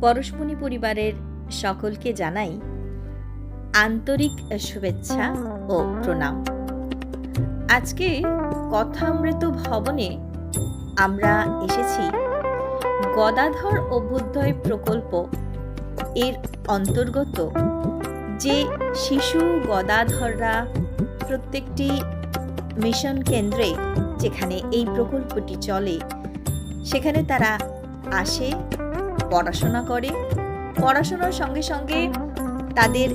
পরশমণি পরিবারের সকলকে জানাই আন্তরিক শুভেচ্ছা ও প্রণাম। আজকে কথামৃত ভবনে আমরা এসেছি গদাধর অভ্যুদয় প্রকল্প এর অন্তর্গত যে শিশু গদাধররা প্রত্যেকটি মিশন কেন্দ্রে যেখানে এই প্রকল্পটি চলে, সেখানে তারা আসে পড়াশোনা করে। পড়াশোনার সঙ্গে সঙ্গে তাদের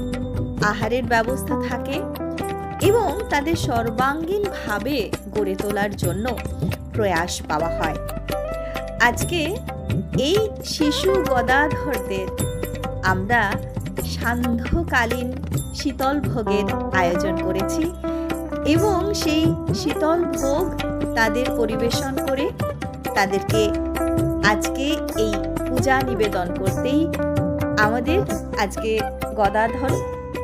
আহারের ব্যবস্থা থাকে এবং তাদের সর্বাঙ্গীনভাবে গড়ে তোলার জন্য প্রয়াস পাওয়া হয়। আজকে এই শিশু গদাধরদের আমরা সান্ধ্যকালীন শীতল ভোগের আয়োজন করেছি এবং সেই শীতল ভোগ তাদের পরিবেশন করে তাদেরকে আজকে এই পূজা নিবেদন করতেই আমাদের আজকে গদাধর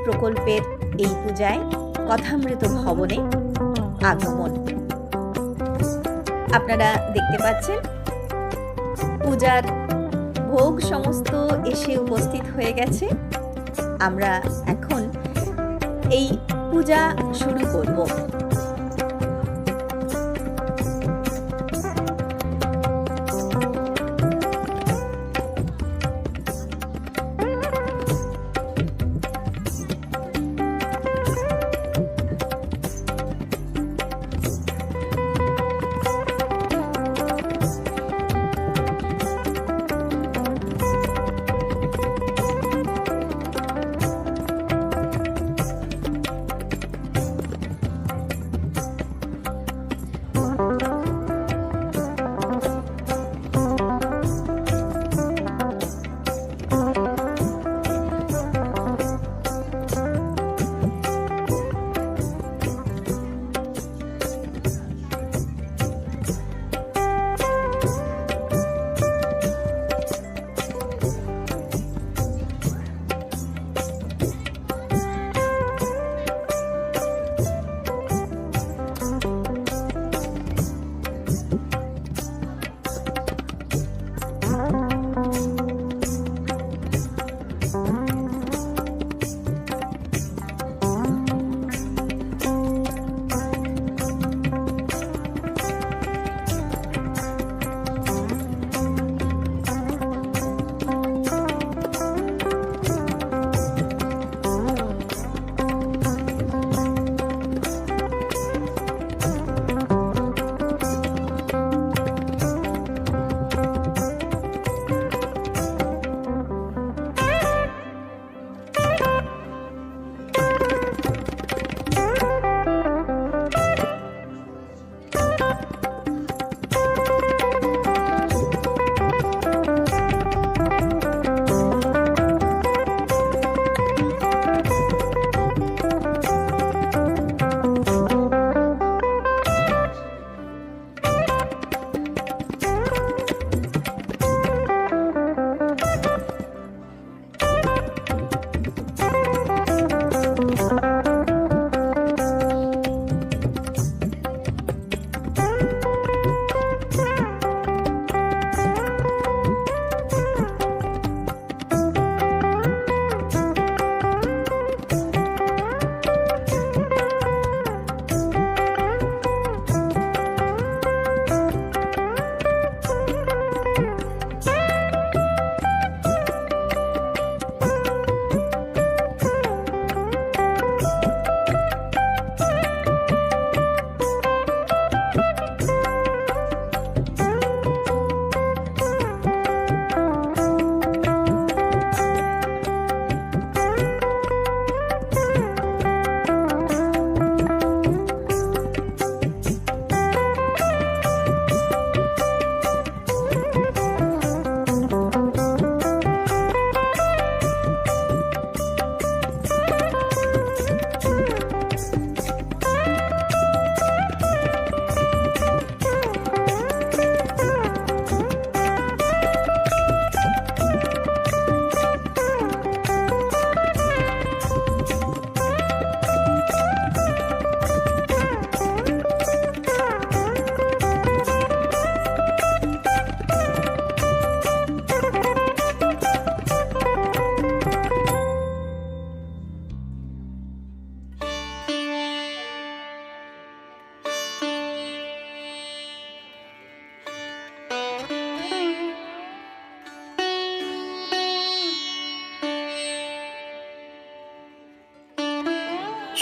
প্রকল্পের এই পূজায় কথামৃত ভবনে আগমন। আপনারা দেখতে পাচ্ছেন, পূজার ভোগ সমস্ত এসে উপস্থিত হয়ে গেছে। আমরা এখন এই পূজা শুরু করব।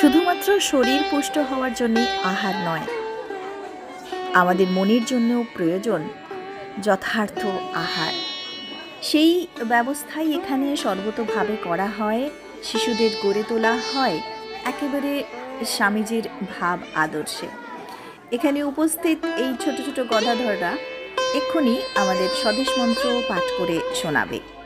শুধুমাত্র শরীর পুষ্ট হওয়ার জন্যই আহার নয়। আমাদের মনের জন্যও প্রয়োজন যথার্থ আহার। সেই ব্যবস্থাই এখানে সর্বতভাবে করা হয়, শিশুদের গড়ে তোলা হয় একেবারে স্বামীজির ভাব আদর্শে। এখানে উপস্থিত এই ছোট ছোট গদাধররা এক্ষুনি আমাদের স্বদেশ মন্ত্র পাঠ করে শোনাবে।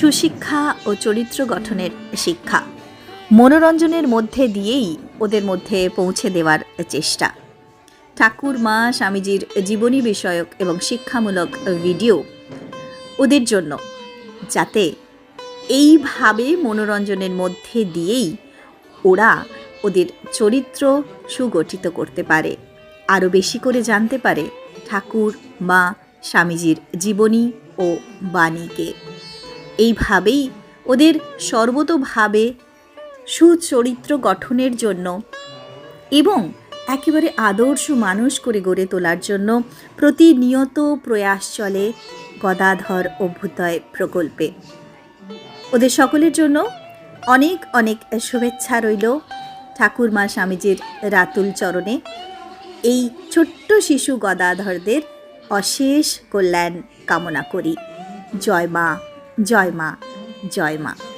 সুশিক্ষা ও চরিত্র গঠনের শিক্ষা। মনোরঞ্জনের মধ্যে দিয়েই ওদের মধ্যে পৌঁছে দেওয়ার চেষ্টা। ঠাকুর, মা, স্বামীজির জীবনী বিষয়ক এবং শিক্ষামূলক ভিডিও ওদের জন্য। যাতে এইভাবে মনোরঞ্জনের মধ্যে দিয়েই ওরা ওদের চরিত্র সুগঠিত করতে পারে। আরও বেশি করে জানতে পারে ঠাকুর, মা, স্বামীজির জীবনী ও বাণীকে। এইভাবেই ওদের সর্বতোভাবে সুচরিত্র গঠনের জন্য এবং একেবারে আদর্শ মানুষ করে গড়ে তোলার জন্য প্রতিনিয়ত প্রয়াস চলে গদাধর অভ্যুদয় প্রকল্পে। ওদের সকলের জন্য অনেক অনেক শুভেচ্ছা রইল ঠাকুরমা স্বামীজির রাতুল চরণে। এই ছোট্ট শিশু গদাধরদের অশেষ কল্যাণ কামনা করি। জয় মা জয় মা জয় মা।